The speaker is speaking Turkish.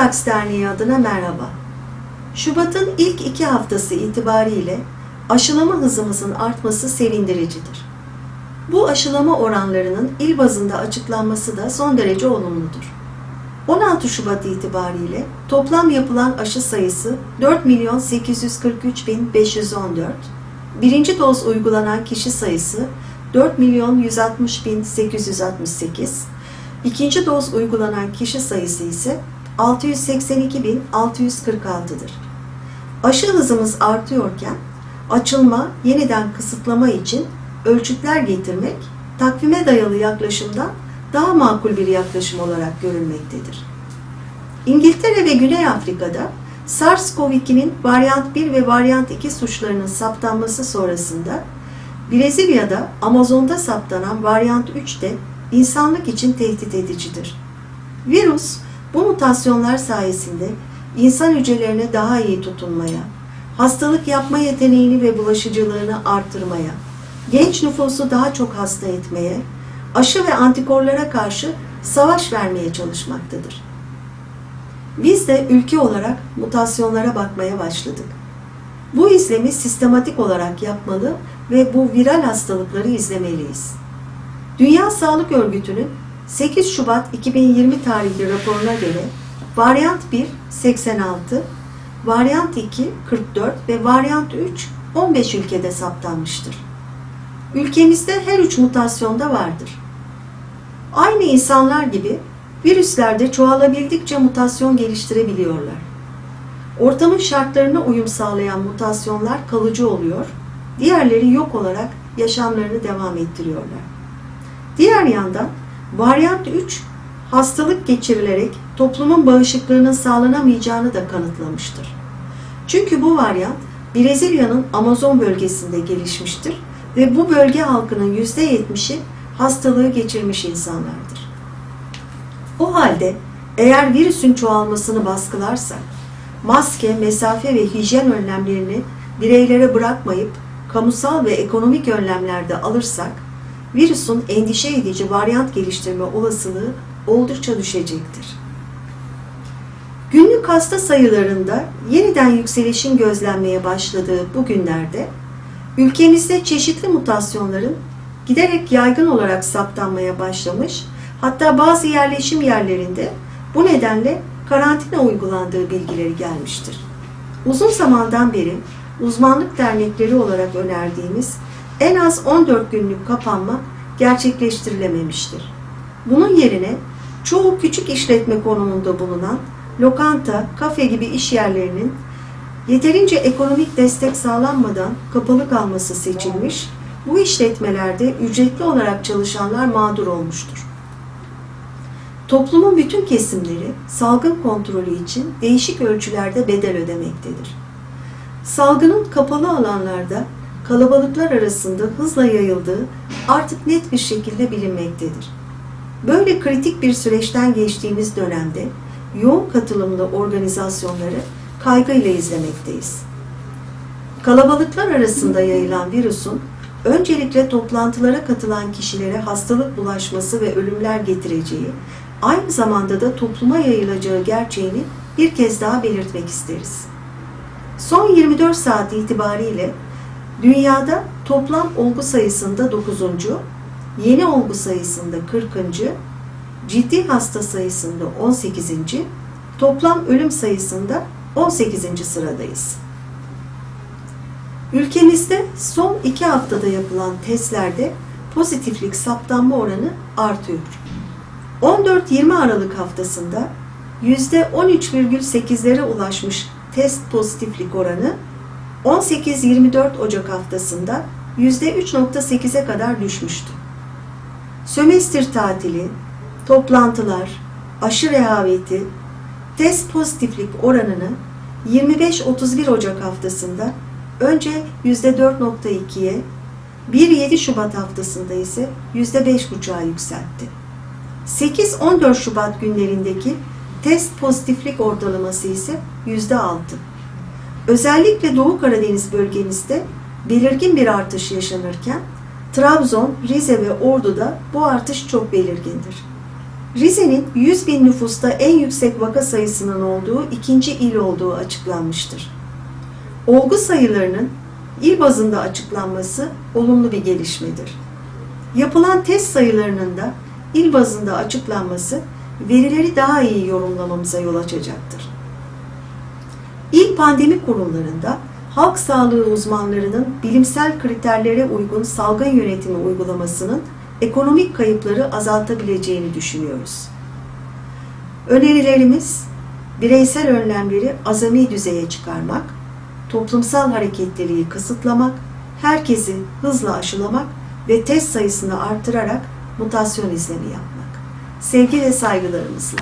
Antraks Derneği adına merhaba. Şubat'ın ilk iki haftası itibariyle aşılama hızımızın artması sevindiricidir. Bu aşılama oranlarının il bazında açıklanması da son derece olumludur. 16 Şubat itibariyle toplam yapılan aşı sayısı 4 milyon 843 bin 514, birinci doz uygulanan kişi sayısı 4 milyon 160 bin 868, ikinci doz uygulanan kişi sayısı ise 682 bin 646'dır. Aşı hızımız artıyorken açılma, yeniden kısıtlama için ölçütler getirmek takvime dayalı yaklaşımdan daha makul bir yaklaşım olarak görülmektedir. İngiltere ve Güney Afrika'da SARS-CoV-2'nin varyant 1 ve varyant 2 suçlarının saptanması sonrasında Brezilya'da Amazon'da saptanan varyant 3 de insanlık için tehdit edicidir. Virüs bu mutasyonlar sayesinde insan hücrelerine daha iyi tutunmaya, hastalık yapma yeteneğini ve bulaşıcılığını artırmaya, genç nüfusu daha çok hasta etmeye, aşı ve antikorlara karşı savaş vermeye çalışmaktadır. Biz de ülke olarak mutasyonlara bakmaya başladık. Bu izlemi sistematik olarak yapmalı ve bu viral hastalıkları izlemeliyiz. Dünya Sağlık Örgütü'nün 8 Şubat 2020 tarihli raporuna göre varyant 1 86, varyant 2 44 ve varyant 3 15 ülkede saptanmıştır. Ülkemizde her üç mutasyonda vardır. Aynı insanlar gibi virüsler de çoğalabildikçe mutasyon geliştirebiliyorlar. Ortamın şartlarına uyum sağlayan mutasyonlar kalıcı oluyor, diğerleri yok olarak yaşamlarını devam ettiriyorlar. Diğer yandan varyant 3 hastalık geçirilerek toplumun bağışıklığının sağlanamayacağını da kanıtlamıştır. Çünkü bu varyant Brezilya'nın Amazon bölgesinde gelişmiştir ve bu bölge halkının %70'i hastalığı geçirmiş insanlardır. O halde eğer virüsün çoğalmasını baskılarsak, maske, mesafe ve hijyen önlemlerini bireylere bırakmayıp kamusal ve ekonomik önlemlerde alırsak, virüsün endişe edici varyant geliştirme olasılığı oldukça düşecektir. Günlük hasta sayılarında yeniden yükselişin gözlenmeye başladığı bu günlerde ülkemizde çeşitli mutasyonların giderek yaygın olarak saptanmaya başlamış, hatta bazı yerleşim yerlerinde bu nedenle karantina uygulandığı bilgileri gelmiştir. Uzun zamandan beri uzmanlık dernekleri olarak önerdiğimiz en az 14 günlük kapanma gerçekleştirilememiştir. Bunun yerine çoğu küçük işletme konumunda bulunan lokanta, kafe gibi iş yerlerinin yeterince ekonomik destek sağlanmadan kapalı kalması seçilmiş, bu işletmelerde ücretli olarak çalışanlar mağdur olmuştur. Toplumun bütün kesimleri salgın kontrolü için değişik ölçülerde bedel ödemektedir. Salgının kapalı alanlarda kalabalıklar arasında hızla yayıldığı artık net bir şekilde bilinmektedir. Böyle kritik bir süreçten geçtiğimiz dönemde yoğun katılımlı organizasyonları kaygıyla izlemekteyiz. Kalabalıklar arasında yayılan virüsün öncelikle toplantılara katılan kişilere hastalık bulaşması ve ölümler getireceği, aynı zamanda da topluma yayılacağı gerçeğini bir kez daha belirtmek isteriz. Son 24 saat itibariyle dünyada toplam olgu sayısında 9. yeni olgu sayısında 40. ciddi hasta sayısında 18. toplam ölüm sayısında 18. sıradayız. Ülkemizde son iki haftada yapılan testlerde pozitiflik saptanma oranı artıyor. 14-20 Aralık haftasında %13,8'lere ulaşmış test pozitiflik oranı 18-24 Ocak haftasında %3.8'e kadar düşmüştü. Sömestr tatili, toplantılar, aşı rehaveti, test pozitiflik oranını 25-31 Ocak haftasında önce %4.2'ye, 1-7 Şubat haftasında ise %5.5'a yükseltti. 8-14 Şubat günlerindeki test pozitiflik ortalaması ise %6. Özellikle Doğu Karadeniz bölgemizde belirgin bir artış yaşanırken Trabzon, Rize ve Ordu'da bu artış çok belirgindir. Rize'nin 100 bin nüfusta en yüksek vaka sayısının olduğu ikinci il olduğu açıklanmıştır. Olgu sayılarının il bazında açıklanması olumlu bir gelişmedir. Yapılan test sayılarının da il bazında açıklanması verileri daha iyi yorumlamamıza yol açacaktır. Pandemi kurumlarında halk sağlığı uzmanlarının bilimsel kriterlere uygun salgın yönetimi uygulamasının ekonomik kayıpları azaltabileceğini düşünüyoruz. Önerilerimiz bireysel önlemleri azami düzeye çıkarmak, toplumsal hareketliliği kısıtlamak, herkesi hızla aşılamak ve test sayısını artırarak mutasyon izlemi yapmak. Sevgi ve saygılarımızla.